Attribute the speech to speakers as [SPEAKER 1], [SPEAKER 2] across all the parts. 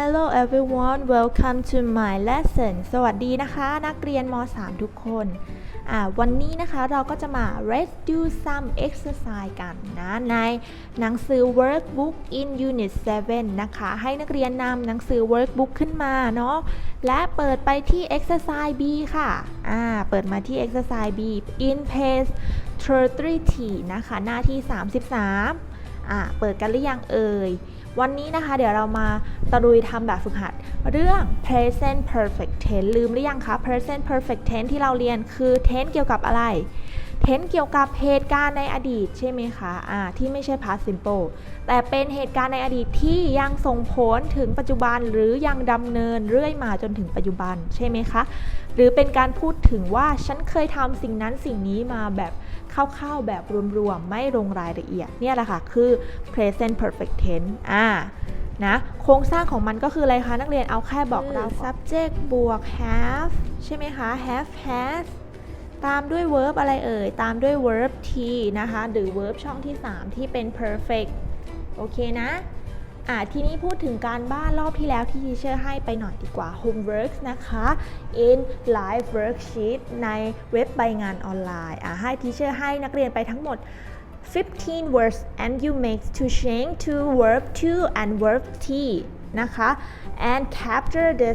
[SPEAKER 1] Hello everyone welcome to my lesson สวัสดีนะคะ นักเรียนม .3 ทุกคนวันนี้นะคะเราก็จะมา let's do some exercise กันนะในหนังสือ workbook in unit 7 นะคะ ให้นักเรียนนำหนังสือ workbook ขึ้นมาเนาะและเปิดไปที่ exercise B ค่ะอ่าเปิดมาที่ exercise B in page 33นะคะ หน้าที่ 33 อ่าเปิดกันหรือยังเอ่ย วันนี้นะคะเดี๋ยวเรามาตะลุยทำแบบฝึกหัด เรื่อง present perfect tense ลืมหรือยังคะ present perfect tense ที่เราเรียนคือ tense เกี่ยวกับอะไร tense เกี่ยวกับเหตุการณ์ในอดีตใช่ไหมคะอ่าที่ไม่ใช่ past simple แต่เป็นเหตุการณ์ในอดีตที่ยังส่งผลถึงปัจจุบันหรือยังดำเนินเรื่อยมาจนถึงปัจจุบันใช่ไหมคะ หรือเป็นการพูดถึงว่าฉันเคยทำสิ่งนั้นสิ่งนี้มาแบบ คร่าวๆแบบรวมๆ ไม่ลงรายละเอียด เนี่ยแหละค่ะ คือ present perfect tense อ่านะโครงสร้างของมันก็คืออะไรคะนักเรียนเอาแค่บอกเรา subject บวก have ใช่ไหมคะ have has ตามด้วย verb อะไรเอ่ย ตามด้วย verb t นะคะ หรือ verb ช่องที่ 3 ที่เป็น perfect โอเคนะ อ่าทีนี้พูดถึงการบ้านรอบที่แล้วที่ทีเชอร์ให้ไปหน่อยดีกว่า homework นะคะ in live worksheet ในเว็บใบงานออนไลน์อ่าให้ทีเชอร์ให้นักเรียนไปทั้งหมด 15 words and you make to change to verb to and verb t นะคะ and capture the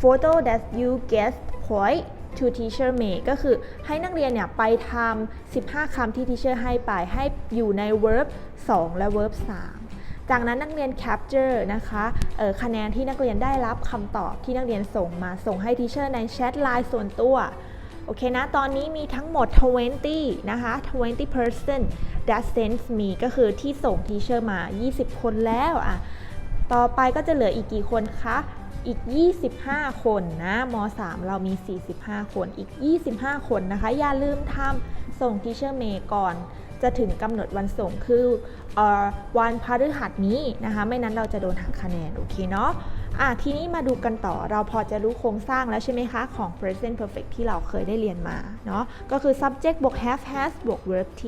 [SPEAKER 1] photo that you get point to teacher make ก็คือให้นักเรียนเนี่ยไปทำ15คำที่ teacher ให้ไปให้อยู่ใน verb 2 และ verb 3 จากนั้นนักเรียน capture นะคะคะแนนที่นักเรียนได้รับคำตอบที่นักเรียนส่งมาส่งให้ teacher ในแชทไลน์ส่วนตัวโอเคนะ ตอนนี้มีทั้งหมด 20 นะคะ 20 person that sends me ก็คือที่ส่งทีเชอร์มา 20 คนแล้วอะ ต่อไปก็จะเหลืออีกกี่คนคะ อีก 25 คนนะม .3 เรามี 45 คน อีก 25 คนนะคะ อย่าลืมทำส่งทีเชอร์เมย์ก่อน จะถึงกำหนดวันส่งคืออวันพฤหัสนี้นะคะไม่นั้นเราจะโดนหักคะแนน โอเคเนาะอะทีนี้มาดูกันต่อเราพอจะรู้โครงสร้างแล้วใช่ไหมคะ ของ present perfect ที่เราเคยได้เรียนมาเนาะก็คือ subject บวก have has บวก verb t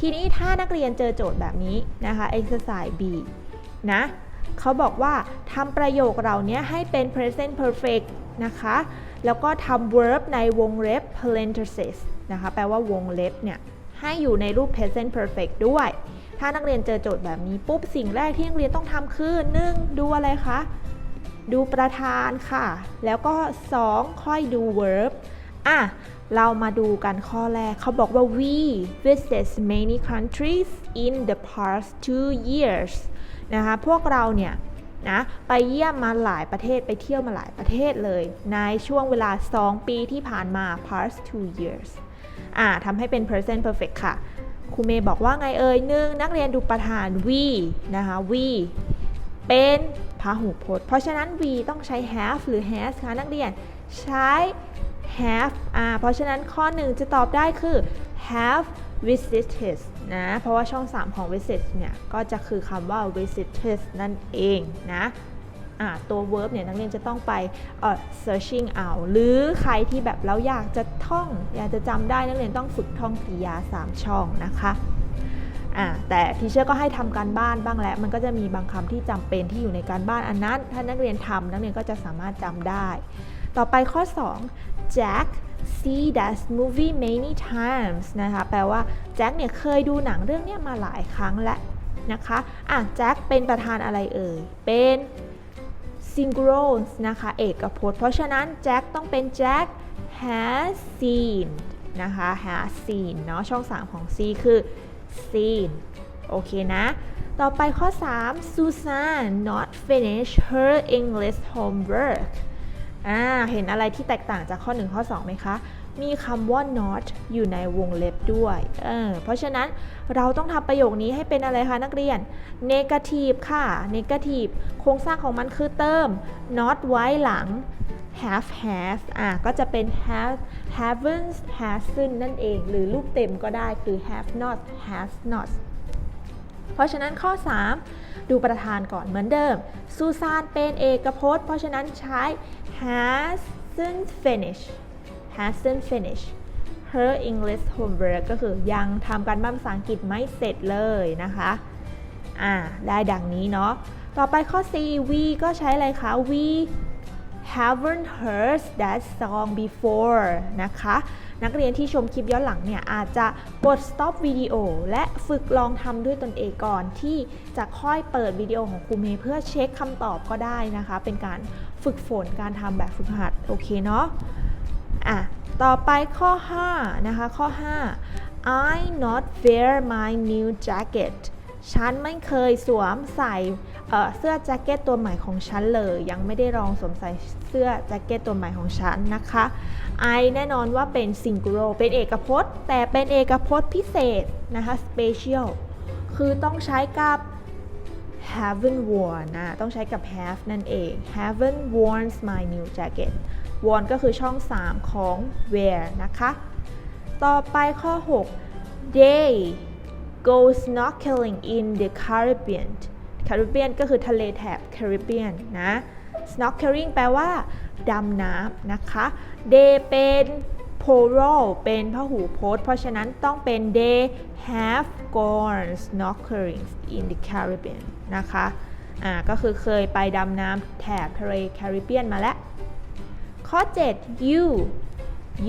[SPEAKER 1] ทีนี้ถ้านักเรียนเจอโจทย์แบบนี้นะคะ exercise B นะเขาบอกว่าทำประโยคเราเนี้ยให้เป็น present perfect นะคะ แล้วก็ทำ verb ในวงเล็บ parenthesis นะคะ แปลว่าวงเล็บเนี่ย ให้อยู่ในรูป present perfect ด้วย ถ้านักเรียนเจอโจทย์แบบนี้ปุ๊บสิ่งแรกที่นักเรียนต้องทำคือ 1. ดูอะไรคะ ดูประธานค่ะ แล้วก็ 2 ค่อยดู verb อะ เรามาดูกันข้อแรก เขาบอกว่า we visit many countries in the past two years นะคะ พวกเราเนี่ยนะไปเยี่ยมมาหลายประเทศไปเที่ยวมาหลายประเทศเลย ในช่วงเวลา 2 ปีที่ผ่านมา past two years อ่าทำให้เป็น present perfect ค่ะครูเมย์บอกว่าไงเอ่ยหนึ่งนักเรียนดูประธาน we นะคะ we เป็นพหูพจน์ เพราะฉะนั้น we ต้องใช้ have หรือ has ค่ะนักเรียนใช้ have อ่าเพราะฉะนั้นข้อหนึ่งจะตอบได้คือ have visited นะ เพราะว่าช่อง 3 ของ visit เนี่ย ก็จะคือคำว่า visited นั่นเองนะ ตัว verb เนี่ยนักเรียนจะต้องไป searching เอาหรือใครที่แบบเราอยากจะท่อง อยากจะจำได้นักเรียนต้องฝึกท่องกริยา 3 ช่องนะคะแต่ทีเชอร์ก็ให้ทำการบ้านบ้างแล้วมันก็จะมีบางคำที่จำเป็นที่อยู่ในการบ้านอันนั้น ถ้านักเรียนทำนักเรียนก็จะสามารถจำได้ ต่อไปข้อ 2 Jack see that movie many times นะคะแปลว่าแจ็คเนี่ยเคยดูหนังเรื่องนี้มาหลายครั้งแล้วนะคะอะแจ็คเป็นประธานอะไรเอ่ยเป็น ซิงโกลส์นะคะ เอกพจน์ เพราะฉะนั้นแจ็คต้องเป็นแจ็ค has seen นะคะ has seen เนาะช่อง 3 ของ C คือ seen โอเคนะ ต่อไปข้อ 3 Susan not finish her English homework อ่า เห็นอะไรที่แตกต่างจากข้อ 1 ข้อ 2 ไหมคะ มีคำว่า not อยู่ในวงเล็บด้วยเออเพราะฉะนั้นเราต้องทำประโยคนี้ให้เป็นอะไรคะนักเรียน negative ค่ะ negative โครงสร้างของมันคือเติม not ไว้หลัง have has อะก็จะเป็น have haven't hasn't นั่นเอง หรือรูปเต็มก็ได้คือ have not has not เพราะฉะนั้นข้อ 3 ดูประธานก่อนเหมือนเดิมซูซานเป็นเอกพจน์ เพราะฉะนั้นใช้ hasn't finished hasn't finished her English homework ก็คือยังทำการบ้านภาษาอังกฤษไม่เสร็จเลยนะคะ อ่า ได้ดังนี้เนาะ ต่อไปข้อ C we ก็ใช้อะไรคะ we haven't heard that song before นะคะ นักเรียนที่ชมคลิปย้อนหลังเนี่ย อาจจะกด stop วิดีโอและฝึกลองทำด้วยตนเองก่อนที่จะค่อยเปิดวิดีโอของครูเมย์เพื่อเช็คคำตอบก็ได้นะคะ เป็นการฝึกฝนการทำแบบฝึกหัด โอเคเนาะ อะ ต่อไปข้อ 5 นะคะ ข้อ 5 I not wear my new jacket ฉันไม่เคยสวมใส่เเสื้อแจ็คเก็ตตัวใหม่ของฉันเลย ยังไม่ได้ลองสวมใส่เสื้อแจ็คเก็ตตัวใหม่ของฉันนะคะ I แน่นอนว่าเป็น singular เป็นเอกพจน์ แต่เป็นเอกพจน์พิเศษนะคะ special คือต้องใช้กับ haven't worn นะ ต้องใช้กับ have นั่นเอง haven't worn my new jacket worn ก็คือช่อง 3 ของ wear นะคะ ต่อไปข้อ 6 they go snorkeling in the Caribbean Caribbean ก็คือทะเลแถบ Caribbean นะ snorkeling แปลว่า ดำน้ำนะคะ they เป็น plural เป็นพหูพจน์ เพราะฉะนั้นต้องเป็น they have gone snorkeling in the Caribbean นะคะ อ่า ก็คือเคยไปดำน้ำแถบทะเลแคริบเบียนมาแล้ว ข้อ 7 you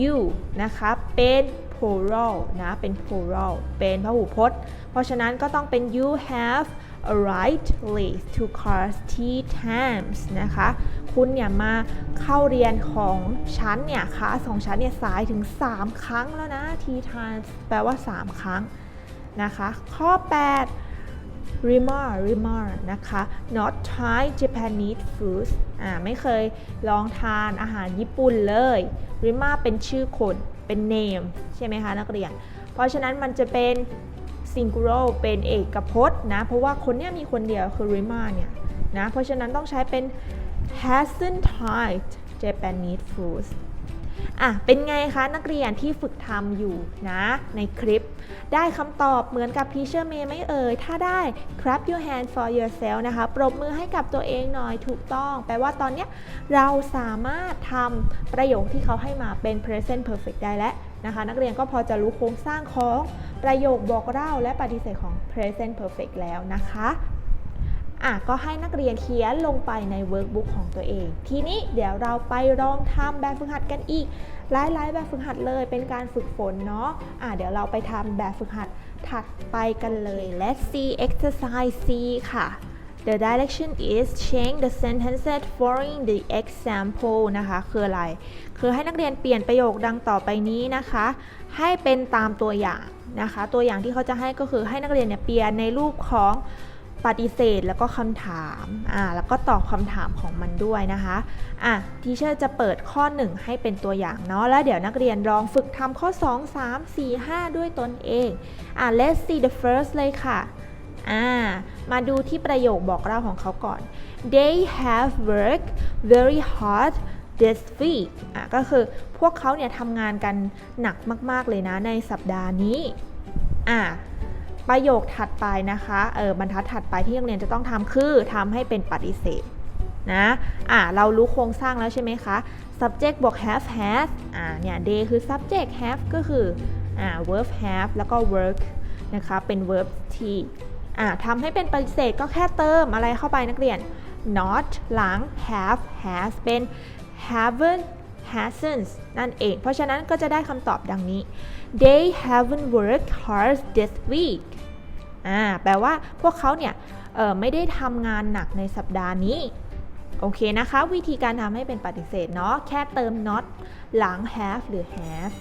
[SPEAKER 1] you นะคะเป็น plural นะ เป็น plural เป็นพหูพจน์ เพราะฉะนั้นก็ต้องเป็น you have arrived late to class tea times นะคะ คุณเนี่ยมาเข้าเรียนของฉันเนี่ยคลาสของฉันเนี่ยสายถึง 3 ครั้งแล้วนะ tea times แปลว่า 3 ครั้งนะคะ ข้อ 8 Rimar Rimar นะคะ not try Japanese food อ่าไม่เคยลองทานอาหารญี่ปุ่นเลย Rimar เป็นชื่อคนเป็น name ใช่ไหมคะ นักเรียน เพราะฉะนั้นมันจะเป็น singular เป็นเอกพจน์นะ เพราะว่าคนเนี้ยมีคนเดียวคือ Rimar เนี่ยนะ เพราะฉะนั้นต้องใช้เป็น hasn't tried Japanese food อะเป็นไงคะนักเรียนที่ฝึกทำอยู่นะในคลิป ได้คำตอบเหมือนกับ Teacher May ไหม่เอ่ย ถ้าได้ clap your hand for yourself นะคะปรบมือให้กับตัวเองหน่อยถูกต้อง แปลว่าตอนนี้เราสามารถทำประโยคที่เขาให้มาเป็น present perfect ได้แล้วนะคะ นักเรียนก็พอจะรู้โครงสร้างของประโยคบอกเล่าและปฏิเสธของ present perfect แล้วนะคะ อะก็ให้นักเรียนเขียนลงไปในเวิร์กบุ๊กของตัวเอง ทีนี้เดี๋ยวเราไปลองทำแบบฝึกหัดกันอีก หลายๆแบบฝึกหัดเลยเป็นการฝึกฝนเนาะอะเดี๋ยวเราไปทำแบบฝึกหัดถัดไปกันเลย Let's see exercise C ค่ะ The direction is change the sentences following the example นะคะ คืออะไร คือให้นักเรียนเปลี่ยนประโยคดังต่อไปนี้นะคะ ให้เป็นตามตัวอย่างนะคะ ตัวอย่างที่เขาจะให้ก็คือให้นักเรียนเนี่ยเปลี่ยนในรูปของ ปฏิเสธแล้วก็คำถามอ่าแล้วก็ตอบคำถามของมันด้วยนะคะอะทีเชอร์จะเปิดข้อ 1 ให้เป็นตัวอย่างเนาะแล้วเดี๋ยวนักเรียนลองฝึกทำข้อ 2 3 4 5 ด้วยตนเองอะ let's see the first เลยค่ะอ่ามาดูที่ประโยคบอกเล่าของเขาก่อน they have worked very hard this week อะก็คือพวกเขาเนี่ยทำงานกันหนักมาก ๆ เลยนะในสัปดาห์นี้อะ ประโยคถัดไปนะคะเออบรรทัดถัดไปที่นักเรียนจะต้องทำคือทำให้เป็นปฏิเสธนะอะเรารู้โครงสร้างแล้วใช่ไหมคะ subject บวก have has อ่าเนี่ย they คือ subject have ก็คืออ่า verb have แล้วก็ work นะคะเป็น verb t อ่าทำให้เป็นปฏิเสธก็แค่เติมอะไรเข้าไปนักเรียน not หลัง have has เป็น haven't hasn't นั่นเอง เพราะฉะนั้นก็จะได้คำตอบดังนี้ they haven't worked hard this week อ่า แปลว่าพวกเขาเนี่ยเออไม่ได้ทำงานหนักในสัปดาห์นี้ โอเคนะคะ วิธีการทำให้เป็นปฏิเสธเนาะ แค่เติม not หลัง have หรือ have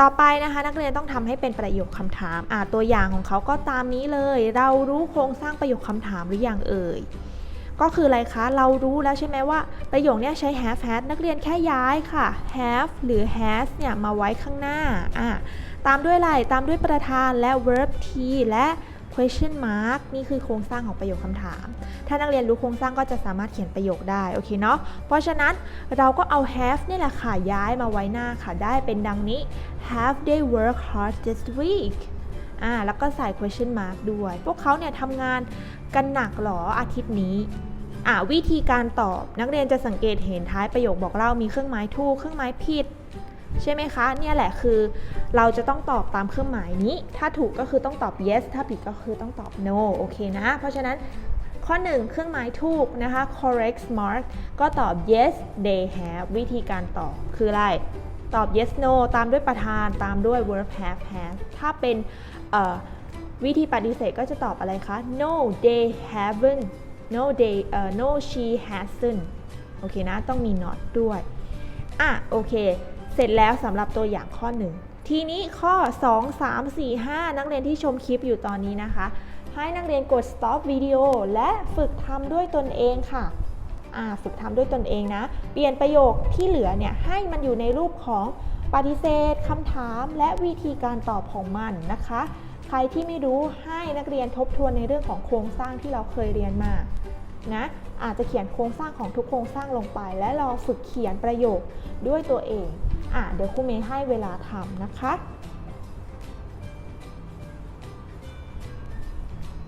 [SPEAKER 1] ต่อไปนะคะนักเรียนต้องทำให้เป็นประโยคคำถามอ่าตัวอย่างของเขาก็ตามนี้เลย เรารู้โครงสร้างประโยคคำถามหรือยังเอ่ย ก็คืออะไรคะเรารู้แล้วใช่ไหมว่าประโยคนี้ใช้ have has นักเรียนแค่ย้ายค่ะ have หรือ has เนี่ยมาไว้ข้างหน้าอ่าตามด้วยอะไรตามด้วยประธานและ verb t และ question mark นี่คือโครงสร้างของประโยคคำถาม ถ้านักเรียนรู้โครงสร้างก็จะสามารถเขียนประโยคได้ โอเคเนาะ เพราะฉะนั้นเราก็เอา have นี่แหละค่ะ ย้ายมาไว้หน้าค่ะ ได้เป็นดังนี้ have they worked hard this week อ่า แล้วก็ใส่ question mark ด้วย พวกเขาเนี่ยทำงานกันหนักหรออาทิตย์นี้อ่าวิธีการตอบนักเรียนจะสังเกตเห็นท้ายประโยคบอกเล่ามีเครื่องหมายถูกเครื่องหมายผิด ใช่ไหมคะ เนี่ยแหละคือเราจะต้องตอบตามเครื่องหมายนี้ ถ้าถูกก็คือต้องตอบ yes ถ้าผิดก็คือต้องตอบ no โอเคนะ เพราะฉะนั้นข้อ 1 เครื่องหมายถูกนะคะ correct smart ก็ตอบ yes they have วิธีการตอบคืออะไร ตอบ yes no ตามด้วยประธานตามด้วย verb have has ถ้าเป็นวิธีปฏิเสธก็จะตอบอะไรคะ no they haven't no they เอ่อ no she hasn't โอเคนะ ต้องมี not ด้วย อะ โอเค เสร็จแล้วสำหรับตัวอย่างข้อ 1 ทีนี้ข้อ 2 3 4 5 นักเรียนที่ชมคลิปอยู่ตอนนี้นะคะ ให้นักเรียนกด stop วิดีโอและฝึกทำด้วยตนเองค่ะอ่าฝึกทำด้วยตนเองนะ เปลี่ยนประโยคที่เหลือเนี่ยให้มันอยู่ในรูปของปฏิเสธคำถามและวิธีการตอบของมันนะคะ ใครที่ไม่รู้ให้นักเรียนทบทวนในเรื่องของโครงสร้างที่เราเคยเรียนมานะอาจจะเขียนโครงสร้างของทุกโครงสร้างลงไป และลองฝึกเขียนประโยคด้วยตัวเอง อะเดี๋ยวครูเมย์ให้เวลาทำนะคะ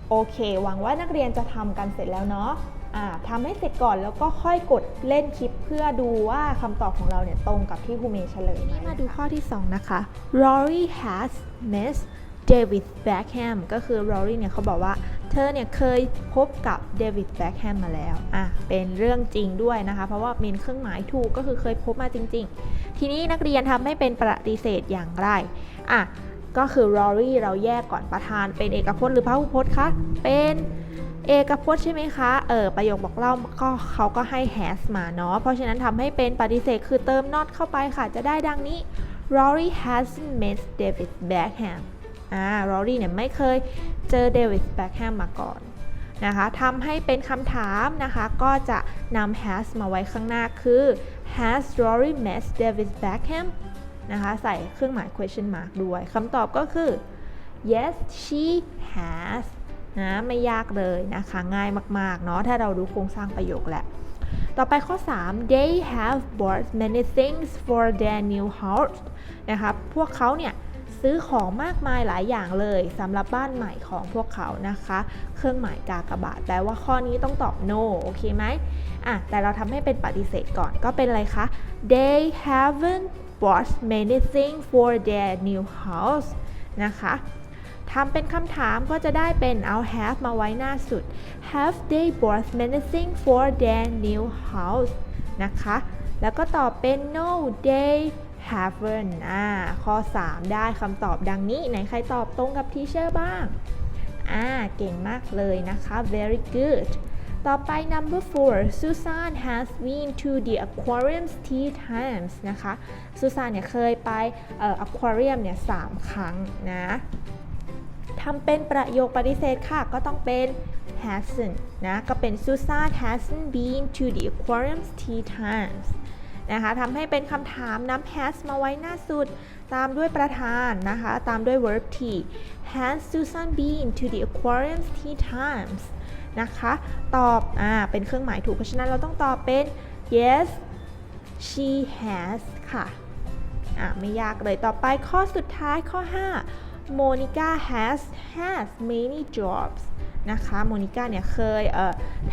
[SPEAKER 1] โอเค หวังว่านักเรียนจะทำกันเสร็จแล้วเนาะอ่าทำให้เสร็จก่อนแล้วก็ค่อยกดเล่นคลิปเพื่อดูว่าคำตอบของเราเนี่ยตรงกับที่ครูเมย์เฉลยไหมมาดูข้อที่ 2 นะคะ Rory has missed David Beckham ก็คือ Rory เนี่ยเขาบอกว่าเธอเนี่ยเคยพบกับเดวิดแบ็คแฮมมาแล้ว อะ เป็นเรื่องจริงด้วยนะคะ เพราะว่ามีเครื่องหมายถูกก็คือเคยพบมาจริงๆ ทีนี้นักเรียนทำให้เป็นปฏิเสธอย่างไรอะก็คือ Rory เราแยกก่อนประธานเป็นเอกพจน์หรือพหุพจน์คะ เป็นเอกพจน์ใช่ไหมคะ เออประโยคบอกเล่าก็เขาก็ให้ has มาเนาะ เพราะฉะนั้นทำให้เป็นปฏิเสธคือเติม not เข้าไปค่ะ จะได้ดังนี้ Rory hasn't met David Beckham อ่ารอรี่เนี่ยไม่เคยเจอเดวิดแบ็คแฮมมาก่อน นะคะทำให้เป็นคำถามนะคะก็จะนำ has มาไว้ข้างหน้าคือ has Rory met David Beckham นะคะใส่เครื่องหมาย question mark ด้วยคำตอบก็คือ yes she has นะไม่ยากเลยนะคะง่ายมาก ๆ เนาะถ้าเราดูโครงสร้างประโยคแหละ ต่อไปข้อ 3 they have bought many things for their new house นะคะพวกเขาเนี่ย ซื้อของมากมายหลายอย่างเลยสำหรับบ้านใหม่ของพวกเขานะคะ เครื่องหมายกากบาทแปลว่าข้อนี้ต้องตอบ no โอเคไหมอะแต่เราทำให้เป็นปฏิเสธก่อนก็เป็นอะไรคะ they haven't bought many things for their new house นะคะทำเป็นคำถามก็จะได้เป็นเอา have มาไว้หน้าสุด have they bought many things for their new house นะคะ แล้วก็ตอบเป็น no they haven't อ่าข้อ 3 ได้คำตอบดังนี้ไหนใครตอบตรงกับทีเชอร์บ้าง อ่า เก่งมากเลยนะคะ very good ต่อไป number four Susan has been to the aquarium three times นะคะ Susan เนี่ยเคยไปเอ่อ aquarium เนี่ยสามครั้งนะทำเป็นประโยคปฏิเสธค่ะ ก็ต้องเป็น hasn't นะ ก็เป็น Susan hasn't been to the aquarium three times นะคะทำให้เป็นคำถามนำ has มาไว้หน้าสุด ตามด้วยประธานนะคะ ตามด้วย verb t has Susan been to the aquarium three times นะคะ ตอบอ่าเป็นเครื่องหมายถูก เพราะฉะนั้นเราต้องตอบเป็น yes she has ค่ะอ่าไม่ยากเลยต่อไปข้อสุดท้ายข้อ 5 Monica has has many jobs นะคะโมนิก้าเนี่ยเคยเ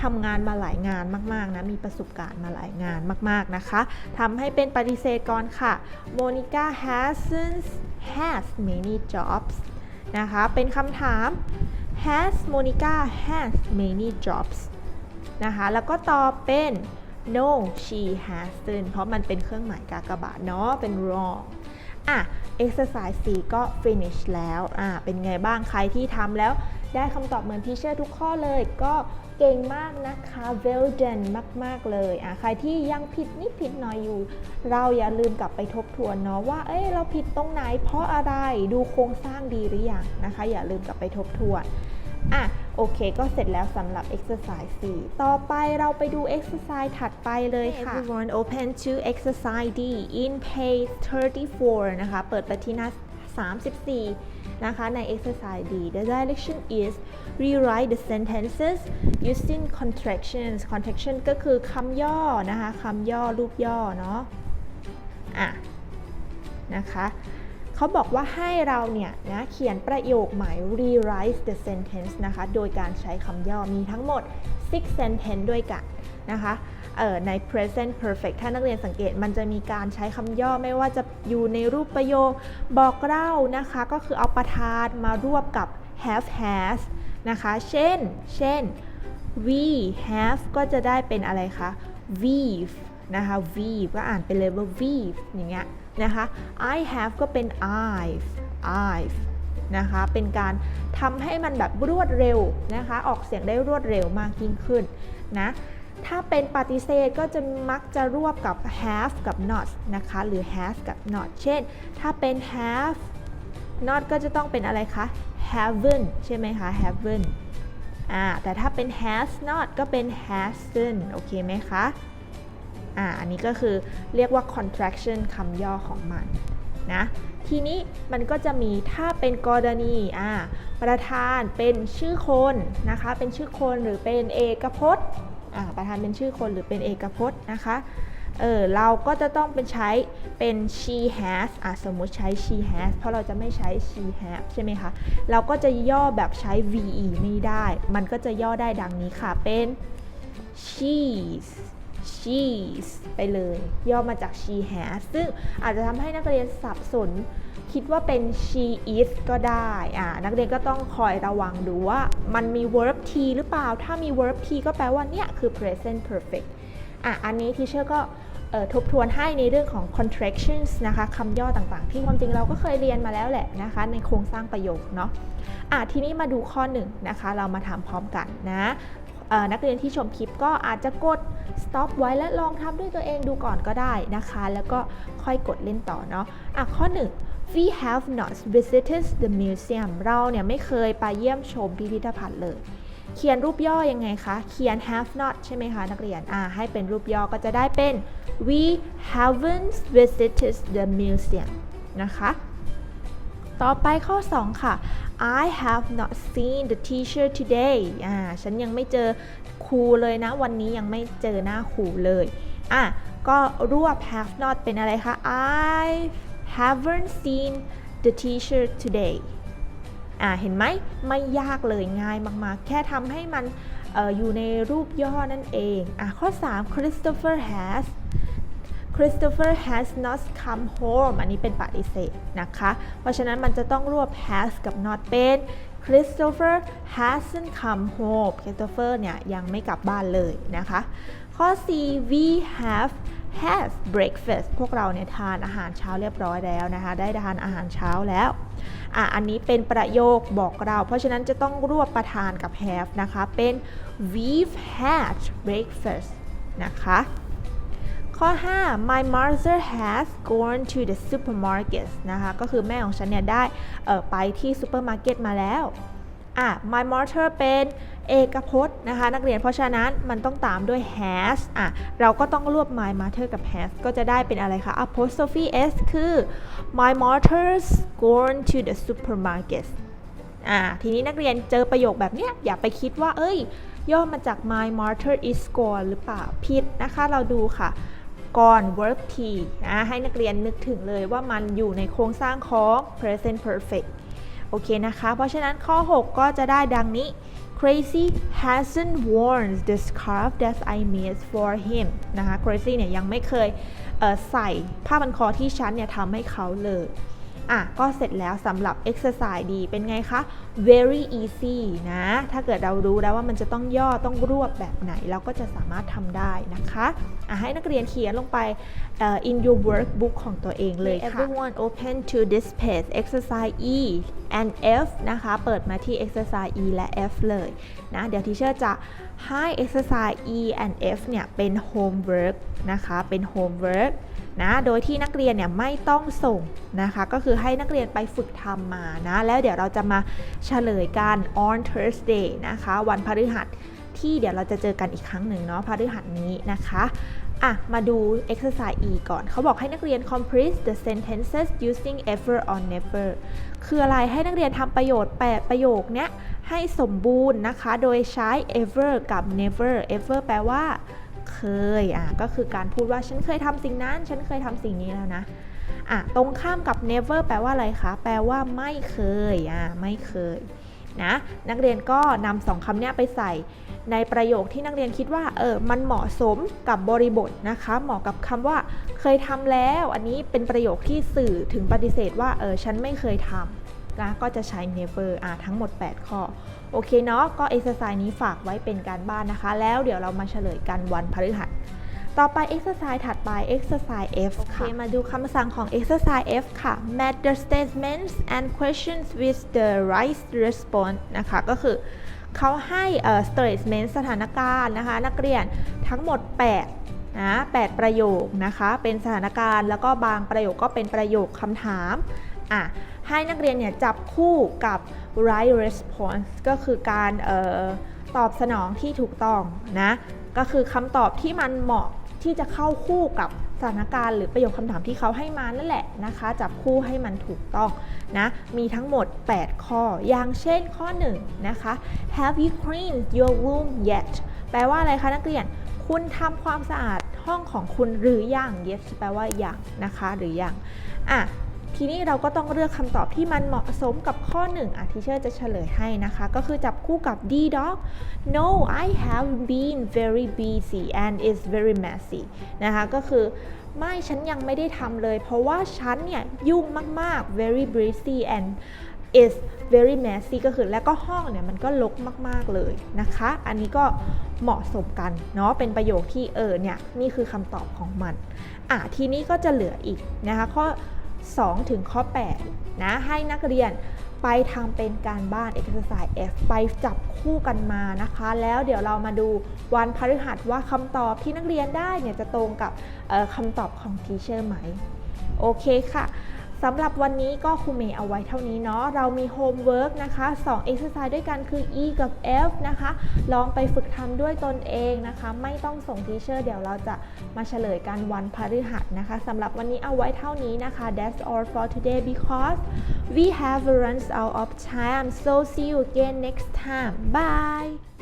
[SPEAKER 1] ทำงานมาหลายงานมากๆนะมีประสบการณ์มาหลายงานมากๆนะคะทำให้เป็นปฏิเสธก่อนค่ะโมนิก้า hasn't has many jobs นะคะเป็นคำถาม has Monica has many jobs นะคะ แล้วก็ตอบเป็น no she hasn't เพราะมันเป็นเครื่องหมายกากบาทเนาะ เป็น wrong อะ exercise 4ก็ finish แล้ว อะ เป็นไงบ้าง ใครที่ทำแล้ว ได้คำตอบเหมือนทีเชอร์ทุกข้อเลย ก็เก่งมากนะคะ well done มาก ๆ เลยอะใครที่ยังผิดนิดผิดหน่อยอยู่ เราอย่าลืมกลับไปทบทวนเนาะว่า เอ้ยเราผิดตรงไหนเพราะอะไรดูโครงสร้างดีหรือยังนะคะ อย่าลืมกลับไปทบทวนอะโอเค ก็เสร็จแล้วสำหรับ exercise 4 ต่อไปเราไปดู exercise ถัดไปเลยค่ะ Everyone open to exercise D in page 34 นะคะ เปิดไปที่หน้า34 นะคะใน exercise D the direction is rewrite the sentences using contractions contraction ก็คือคำย่อนะคะคำย่อรูปย่อเนาะอะนะคะเขาบอกว่าให้เราเนี่ยนะเขียนประโยคใหม่ rewrite the sentence นะคะ โดยการใช้คำย่อมีทั้งหมด six sentence ด้วยกันนะคะ ใน present perfect ถ้านักเรียนสังเกตมันจะมีการใช้คำย่อไม่ว่าจะอยู่ในรูปประโยคบอกเล่านะคะ ก็คือเอาประธานมารวบกับ have has นะคะ เช่น เช่น we have ก็จะได้เป็นอะไรคะ we've นะคะ we've ก็อ่านไปเลยว่า we've อย่างเงี้ยนะคะ I have ก็เป็น I've I've นะคะ เป็นการทำให้มันแบบรวดเร็วนะคะ ออกเสียงได้รวดเร็วมากยิ่งขึ้นนะ ถ้าเป็นปฏิเสธก็จะมักจะรวบกับ have กับ not นะคะ หรือ has กับ not เช่น ถ้าเป็น have not ก็จะต้องเป็นอะไรคะ haven't ใช่ไหมคะ haven't อ่า แต่ถ้าเป็น has not ก็เป็น hasn't โอเคไหมคะ อ่า อันนี้ก็คือเรียกว่า contraction คำย่อของมันนะทีนี้มันก็จะมีถ้าเป็นกรณีอ่าประธานเป็นชื่อคนนะคะ เป็นชื่อคนหรือเป็นเอกพจน์ ประธานเป็นชื่อคนหรือเป็นเอกพจน์นะคะ เออเราก็จะต้องเป็นใช้เป็น she has อะสมมุติใช้ she has เพราะเราจะไม่ใช้ she have ใช่ไหมคะ เราก็จะย่อแบบใช้ ve ไม่ได้ มันก็จะย่อได้ดังนี้ค่ะ เป็น she's she's ไปเลย ย่อมาจาก she has ซึ่งอาจจะทำให้นักเรียนสับสน คิดว่าเป็น she is ก็ได้อ่านักเรียนก็ต้องคอยระวังดูว่ามันมี verb t หรือเปล่า ถ้ามี verb t ก็แปลว่าเนี่ยคือ present perfect อะอันนี้ทีเชอร์ก็ทบทวนให้ในเรื่องของ contractions นะคะคำย่อต่างๆ ที่ความจริงเราก็เคยเรียนมาแล้วแหละนะคะ ในโครงสร้างประโยคเนาะอะทีนี้มาดูข้อหนึ่งนะคะ เรามาทำพร้อมกันนะนักเรียนที่ชมคลิปก็อาจจะกด stop ไว้และลองทำด้วยตัวเองดูก่อนก็ได้นะคะ แล้วก็ค่อยกดเล่นต่อเนาะอะข้อ 1 we have not visited the museum เราเนี่ยไม่เคยไปเยี่ยมชมพิพิธภัณฑ์เลย เขียนรูปย่อยังไงคะ เขียน have not ใช่ไหมคะ นักเรียน อ่า ให้เป็นรูปย่อก็จะได้เป็น we haven't visited the museum นะคะ ต่อไปข้อ 2 ค่ะ I have not seen the teacher today อ่า ฉันยังไม่เจอครูเลยนะ วันนี้ยังไม่เจอหน้าครูเลย อะ ก็รวบ have not เป็นอะไรคะ I haven't seen the teacher today อ่าเห็นไหมไม่ยากเลยง่ายมากๆ แค่ทำให้มันอออยู่ในรูปย่อนั่นเองอะข้อ 3 Christopher has Christopher has not come home อันนี้เป็นปฏิเสธนะคะ เพราะฉะนั้นมันจะต้องรวบ has กับ not เป็น Christopher hasn't come home Christopher เนี่ยยังไม่กลับบ้านเลยนะคะ ข้อ4 we have had breakfast พวกเราเนี่ยทานอาหารเช้าเรียบร้อยแล้วนะคะ ได้ทานอาหารเช้าแล้ว อะ อันนี้เป็นประโยคบอกเรา เพราะฉะนั้นจะต้องรวบประธานกับ have นะคะ เป็น we've had breakfast นะคะ ข้อ 5 my mother has gone to the supermarket นะคะ ก็คือแม่ของฉันเนี่ยได้ไปที่ซูเปอร์มาร์เก็ตมาแล้ว อะ my mother เป็นเอกพจน์นะคะ นักเรียนเพราะฉะนั้นมันต้องตามด้วย has อะ เราก็ต้องรวบ my mother กับ has ก็จะได้เป็นอะไรคะ apostrophe s คือ my mother's gone to the supermarket อ่าทีนี้นักเรียนเจอประโยคแบบเนี้ยอย่าไปคิดว่า เอ้ย ย่อมาจาก my mother is gone หรือเปล่าผิดนะคะ เราดูค่ะก่อน verb t นะให้นักเรียนนึกถึงเลยว่ามันอยู่ในโครงสร้างของ present perfect โอเคนะคะ เพราะฉะนั้นข้อ 6 ก็จะได้ดังนี้ Crazy hasn't worn the scarf that I made for him นะคะ Crazy เนี่ยยังไม่เคยเใส่ผ้าพันคอที่ฉันเนี่ยทำให้เขาเลย อะก็เสร็จแล้วสำหรับ exercise ดีเป็นไงคะ very easy นะ ถ้าเกิดเรารู้แล้วว่ามันจะต้องย่อต้องรวบแบบไหน เราก็จะสามารถทำได้นะคะอะให้นักเรียนเขียนลงไปเอ่อ in your workbook ของตัวเองเลยค่ะ everyone open to this page exercise E and F นะคะ เปิดมาที่ exercise E และ F เลยนะ เดี๋ยวทีเชอร์จะให้ exercise E and F เนี่ยเป็น homework นะคะ เป็น homework นะโดยที่นักเรียนเนี่ยไม่ต้องส่งนะคะ ก็คือให้นักเรียนไปฝึกทำมานะ แล้วเดี๋ยวเราจะมาเฉลยกัน on Thursday นะคะ วันพฤหัสที่เดี๋ยวเราจะเจอกันอีกครั้งหนึ่งเนาะพฤหัสนี้นะคะอะ มาดู exercise E ก่อน เขาบอกให้นักเรียน complete the sentences using ever or never คืออะไรให้นักเรียนทำประโยชน์แปดประโยคเนี้ยให้สมบูรณ์นะคะ โดยใช้ ever กับ never ever แปลว่า เคยอะก็คือการพูดว่าฉันเคยทำสิ่งนั้น ฉันเคยทำสิ่งนี้แล้วนะอะตรงข้ามกับ never แปลว่าอะไรคะ แปลว่าไม่เคยอะไม่เคยนะนักเรียนก็นำสองคำนี้ไปใส่ในประโยคที่นักเรียนคิดว่าเออมันเหมาะสมกับบริบทนะคะ เหมาะกับคำว่าเคยทำแล้ว อันนี้เป็นประโยคที่สื่อถึงปฏิเสธว่าเออฉันไม่เคยทำนะก็จะใช้ never อะทั้งหมด 8 ข้อ โอเคเนาะก็ exercise นี้ฝากไว้เป็นการบ้านนะคะ แล้วเดี๋ยวเรามาเฉลยกันวันพฤหัสต่อไป exercise ถัดไป exercise F ค่ะ มาดูคำสั่งของ exercise F ค่ะ match the statements and questions with the right response นะคะ ก็คือเขาให้เอ่อ statement สถานการณ์นะคะ นักเรียนทั้งหมด 8 นะ 8 ประโยคนะคะ เป็นสถานการณ์ แล้วก็บางประโยคก็เป็นประโยคคำถาม อะ ให้นักเรียนเนี่ยจับคู่กับ right response ก็คือการออตอบสนองที่ถูกต้องนะ ก็คือคำตอบที่มันเหมาะที่จะเข้าคู่กับสถานการณ์หรือประโยคคำถามที่เขาให้มานั่นแหละนะคะ จับคู่ให้มันถูกต้องนะมีทั้งหมด 8 ข้อ อย่างเช่นข้อ 1 นะคะ Have you cleaned your room yet แปลว่าอะไรคะนักเรียน คุณทำความสะอาดห้องของคุณหรือยัง yes แปลว่ายังนะคะหรือยังอะ ทีนี้เราก็ต้องเลือกคำตอบที่มันเหมาะสมกับข้อ 1 อะทีเชอร์จะเฉลยให้นะคะ ก็คือจับคู่กับ D dog No I have been very busy and it's very messy นะคะ ก็คือไม่ฉันยังไม่ได้ทำเลย เพราะว่าฉันเนี่ย ยุ่งมาก ๆ very busy and is very messy ก็คือแล้วก็ห้องเนี่ย มันก็รกมาก ๆ เลยนะคะ อันนี้ก็เหมาะสมกันเนาะเป็นประโยคที่เออเนี่ย นี่คือคำตอบของมัน อะ ทีนี้ก็จะเหลืออีกนะคะข้อ 2 ถึงข้อ 8 นะ ให้นักเรียนไปทำเป็นการบ้าน exercise F ไปจับคู่กันมานะคะ แล้วเดี๋ยวเรามาดูวันพฤหัสว่าคำตอบที่นักเรียนได้เนี่ยจะตรงกับคำตอบของทีเชอร์ไหม โอเคค่ะ สำหรับวันนี้ก็ครูเมย์เอาไว้เท่านี้เนาะ เรามีโฮมเวิร์กนะคะ2 exercise ด้วยกันคือ E กับ F นะคะ ลองไปฝึกทำด้วยตนเองนะคะ ไม่ต้องส่งทีเชอร์ เดี๋ยวเราจะมาเฉลยกันวันพฤหัสนะคะสำหรับวันนี้เอาไว้เท่านี้นะคะ That's all for today because we have run out of time so see you again next time bye